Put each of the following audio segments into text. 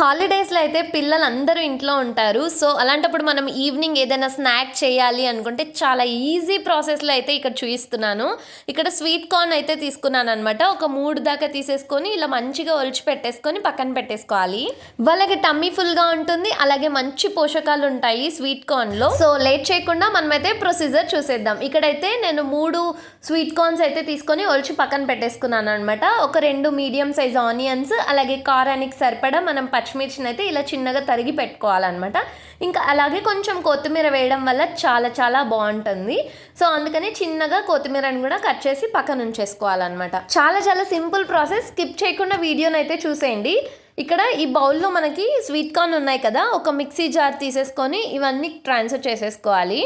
హాలిడేస్లో అయితే పిల్లలు అందరూ ఇంట్లో ఉంటారు. సో అలాంటప్పుడు మనం ఈవినింగ్ ఏదైనా స్నాక్ చేయాలి అనుకుంటే చాలా ఈజీ ప్రాసెస్లో అయితే ఇక్కడ చూపిస్తున్నాను ఇక్కడ స్వీట్ కార్న్ అయితే తీసుకున్నాను అనమాట ఒక మూడు దాకా తీసేసుకొని ఇలా మంచిగా ఒలిచి పెట్టేసుకొని పక్కన పెట్టేసుకోవాలి. వాళ్ళకి టమ్మీ ఫుల్గా ఉంటుంది. అలాగే మంచి పోషకాలు ఉంటాయి స్వీట్ కార్న్లో. సో లేట్ చేయకుండా మనమైతే ప్రొసీజర్ చూసేద్దాం. ఇక్కడైతే నేను మూడు స్వీట్ కార్న్స్ అయితే తీసుకొని ఒలిచి పక్కన పెట్టేసుకున్నాను అనమాట ఒక రెండు మీడియం సైజ్ ఆనియన్స్ అలాగే కారానికి సరిపడా మనం పచ్చిమిర్చిని అయితే ఇలా చిన్నగా తరిగి పెట్టుకోవాలన్నమాట. ఇంకా అలాగే కొంచెం కొత్తిమీర వేయడం వల్ల చాలా చాలా బాగుంటుంది. సో అందుకని చిన్నగా కొత్తిమీరని కూడా కట్ చేసి పక్కన ఉంచేసుకోవాలన్నమాట. చాలా చాలా సింపుల్ ప్రాసెస్. స్కిప్ చేయకుండా వీడియోని అయితే చూసేయండి. ఇక్కడ ఈ బౌల్లో మనకి స్వీట్ కార్న్ ఉన్నాయి కదా ఒక మిక్సీ జార్ తీసేసుకొని ఇవన్నీ ట్రాన్స్ఫర్ చేసేసుకోవాలి.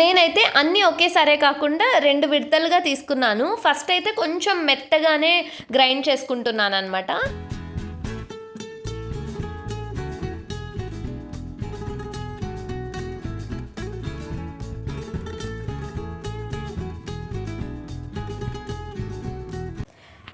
నేనైతే అన్నీ ఒకేసారే కాకుండా రెండు విడతలుగా తీసుకున్నాను. ఫస్ట్ అయితే కొంచెం మెత్తగానే గ్రైండ్ చేసుకుంటున్నాను అనమాట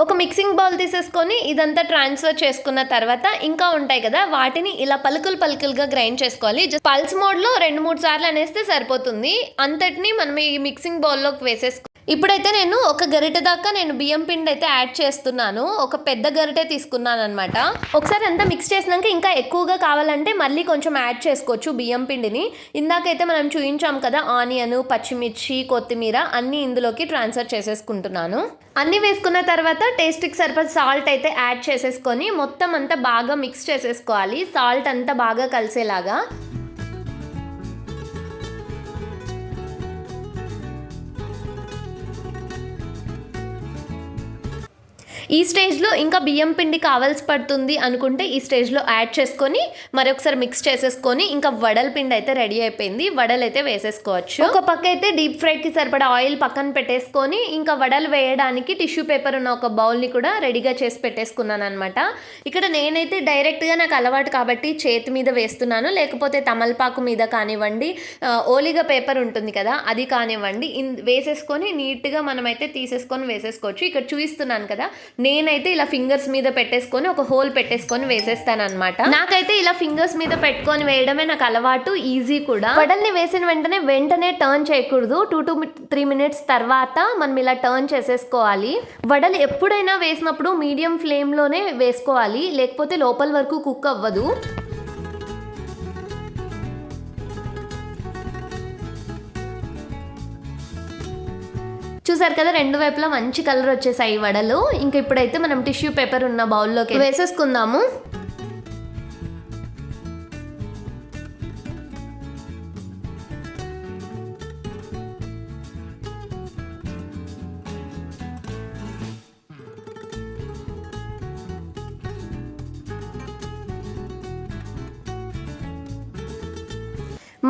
ఒక మిక్సింగ్ బౌల్ తీసేసుకొని ఇదంతా ట్రాన్స్ఫర్ చేసుకున్న తర్వాత ఇంకా ఉంటాయి కదా వాటిని ఇలా పలుకులు పలుకులుగా గ్రైండ్ చేసుకోవాలి. జస్ట్ పల్స్ మోడ్లో రెండు మూడు సార్లు అనేస్తే సరిపోతుంది. అంతటిని మనం ఈ మిక్సింగ్ బౌల్లోకి వేసేసుకో ఇప్పుడైతే నేను ఒక గరిటె దాకా నేను బియ్యం పిండి అయితే యాడ్ చేస్తున్నాను. ఒక పెద్ద గరిటె తీసుకున్నాను అనమాట ఒకసారి అంతా మిక్స్ చేసినాక ఇంకా ఎక్కువగా కావాలంటే మళ్ళీ కొంచెం యాడ్ చేసుకోవచ్చు బియ్యం పిండిని. ఇందాకైతే మనం చూయించాం కదా ఆనియన్ పచ్చిమిర్చి కొత్తిమీర అన్నీ ఇందులోకి ట్రాన్స్ఫర్ చేసేసుకుంటున్నాను. అన్నీ వేసుకున్న తర్వాత టేస్ట్కి సరిపడ సాల్ట్ అయితే యాడ్ చేసేసుకొని మొత్తం అంతా బాగా మిక్స్ చేసేసుకోవాలి. సాల్ట్ అంతా బాగా కలిసేలాగా. ఈ స్టేజ్లో ఇంకా బియ్యం పిండి కావాల్సి పడుతుంది అనుకుంటే ఈ స్టేజ్లో యాడ్ చేసుకొని మరొకసారి మిక్స్ చేసేసుకొని ఇంకా వడల పిండి అయితే రెడీ అయిపోయింది. వడలు అయితే వేసేసుకోవచ్చు. ఒక పక్క అయితే డీప్ ఫ్రైకి సరిపడా ఆయిల్ పక్కన పెట్టేసుకొని ఇంకా వడలు వేయడానికి టిష్యూ పేపర్ ఉన్న ఒక బౌల్ని కూడా రెడీగా చేసి పెట్టేసుకున్నాను అనమాట ఇక్కడ నేనైతే డైరెక్ట్గా నాకు అలవాటు కాబట్టి చేతి మీద వేస్తున్నాను. లేకపోతే తమలపాకు మీద కానివ్వండి ఓలిగా ఓలిగ పేపర్ ఉంటుంది కదా అది కానివ్వండి. ఇన్ వేసేసుకొని నీట్గా మనమైతే తీసేసుకొని వేసేసుకోవచ్చు. ఇక్కడ చూపిస్తున్నాను కదా నేనైతే ఇలా ఫింగర్స్ మీద పెట్టేసుకొని ఒక హోల్ పెట్టేసుకొని వేసేస్తాను అనమాట నాకైతే ఇలా ఫింగర్స్ మీద పెట్టుకొని వేయడమే నాకు అలవాటు ఈజీ కూడా. వడల్ని వేసిన వెంటనే వెంటనే టర్న్ చేయకూడదు. టూ టు త్రీ మినిట్స్ తర్వాత మనం ఇలా టర్న్ చేసేసుకోవాలి. వడలు ఎప్పుడైనా వేసినప్పుడు మీడియం ఫ్లేమ్లోనే వేసుకోవాలి. లేకపోతే లోపల వరకు కుక్ అవ్వదు. చూసారు కదా రెండు వైపులా మంచి కలర్ వచ్చేసాయి ఈ వడలు. ఇంకా ఇప్పుడైతే మనం టిష్యూ పేపర్ ఉన్న బౌల్లోకి వేసేసుకుందాము.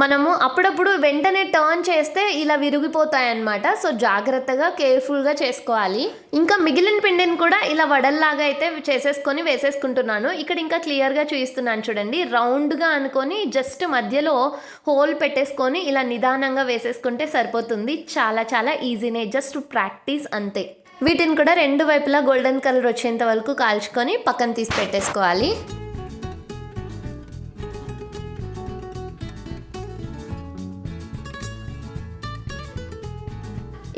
మనము అప్పుడప్పుడు వెంటనే టర్న్ చేస్తే ఇలా విరిగిపోతాయి అన్నమాట సో జాగ్రత్తగా కేర్ఫుల్గా చేసుకోవాలి. ఇంకా మిగిలిన పిండిని కూడా ఇలా వడల్లాగా అయితే చేసేసుకొని వేసేసుకుంటున్నాను. ఇక్కడ ఇంకా క్లియర్గా చూపిస్తున్నాను చూడండి. రౌండ్గా అనుకొని జస్ట్ మధ్యలో హోల్ పెట్టేసుకొని ఇలా నిదానంగా వేసేసుకుంటే సరిపోతుంది. చాలా చాలా ఈజీనే జస్ట్ ప్రాక్టీస్ అంతే. వీటిని కూడా రెండు వైపులా గోల్డెన్ కలర్ వచ్చేంత వరకు కాల్చుకొని పక్కన తీసి పెట్టేసుకోవాలి.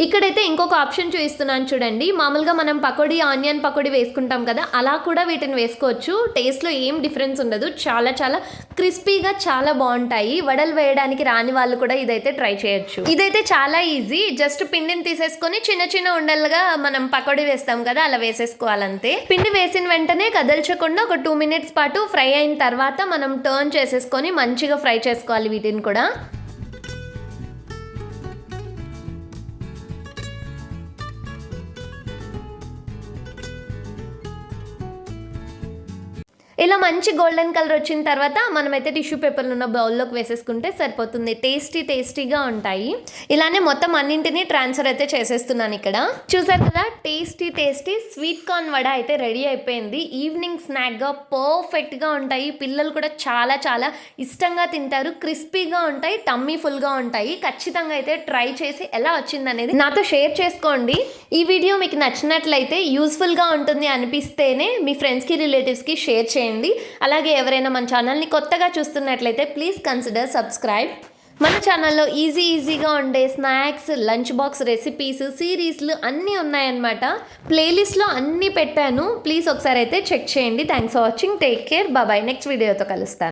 ఇక్కడైతే ఇంకొక ఆప్షన్ చూపిస్తున్నాను చూడండి. మామూలుగా మనం పకోడీ ఆనియన్ పకోడీ వేసుకుంటాం కదా అలా కూడా వీటిని వేసుకోవచ్చు. టేస్ట్లో ఏం డిఫరెన్స్ ఉండదు. చాలా చాలా క్రిస్పీగా చాలా బాగుంటాయి. వడలు వేయడానికి రాని వాళ్ళు కూడా ఇదైతే ట్రై చేయొచ్చు. ఇదైతే చాలా ఈజీ జస్ట్ పిండిని తీసేసుకొని చిన్న చిన్న ఉండలుగా మనం పకోడీ వేస్తాం కదా అలా వేసేసుకోవాలంతే. పిండి వేసిన వెంటనే కదల్చకుండా ఒక టూ మినిట్స్ పాటు ఫ్రై అయిన తర్వాత మనం టర్న్ చేసేసుకొని మంచిగా ఫ్రై చేసుకోవాలి వీటిని కూడా. ఇలా మంచి గోల్డెన్ కలర్ వచ్చిన తర్వాత మనమైతే టిష్యూ పేపర్లు ఉన్న బౌల్లోకి వేసేసుకుంటే సరిపోతుంది. టేస్టీ టేస్టీగా ఉంటాయి. ఇలానే మొత్తం అన్నింటినీ ట్రాన్స్ఫర్ అయితే చేసేస్తున్నాను ఇక్కడ. చూసారు కదా? Tasty tasty sweet corn vada అయితే రెడీ అయిపోయింది. ఈవినింగ్ స్నాక్గా పర్ఫెక్ట్గా ఉంటాయి. పిల్లలు కూడా చాలా చాలా ఇష్టంగా తింటారు. క్రిస్పీగా ఉంటాయి. టమ్మీ ఫుల్గా ఉంటాయి. ఖచ్చితంగా అయితే ట్రై చేసి ఎలా వచ్చిందనేది నాతో షేర్ చేసుకోండి. ఈ వీడియో మీకు నచ్చినట్లయితే యూస్ఫుల్గా ఉంటుంది అనిపిస్తేనే మీ ఫ్రెండ్స్కి రిలేటివ్స్కి షేర్ చేయండి. చేయండి. అలాగే ఎవరైనా మన ఛానల్ని కొత్తగా చూస్తున్నట్లయితే ప్లీజ్ కన్సిడర్ సబ్స్క్రైబ్. మన ఛానల్లో ఈజీ ఈజీగా ఉండే స్నాక్స్ లంచ్ బాక్స్ రెసిపీస్ సిరీస్లు అన్నీ ఉన్నాయన్నమాట. ప్లేలిస్ట్లో అన్నీ పెట్టాను. ప్లీజ్ ఒకసారి అయితే చెక్ చేయండి. Thanks for watching. Take care. బాబాయ్ నెక్స్ట్ వీడియోతో కలుస్తాను.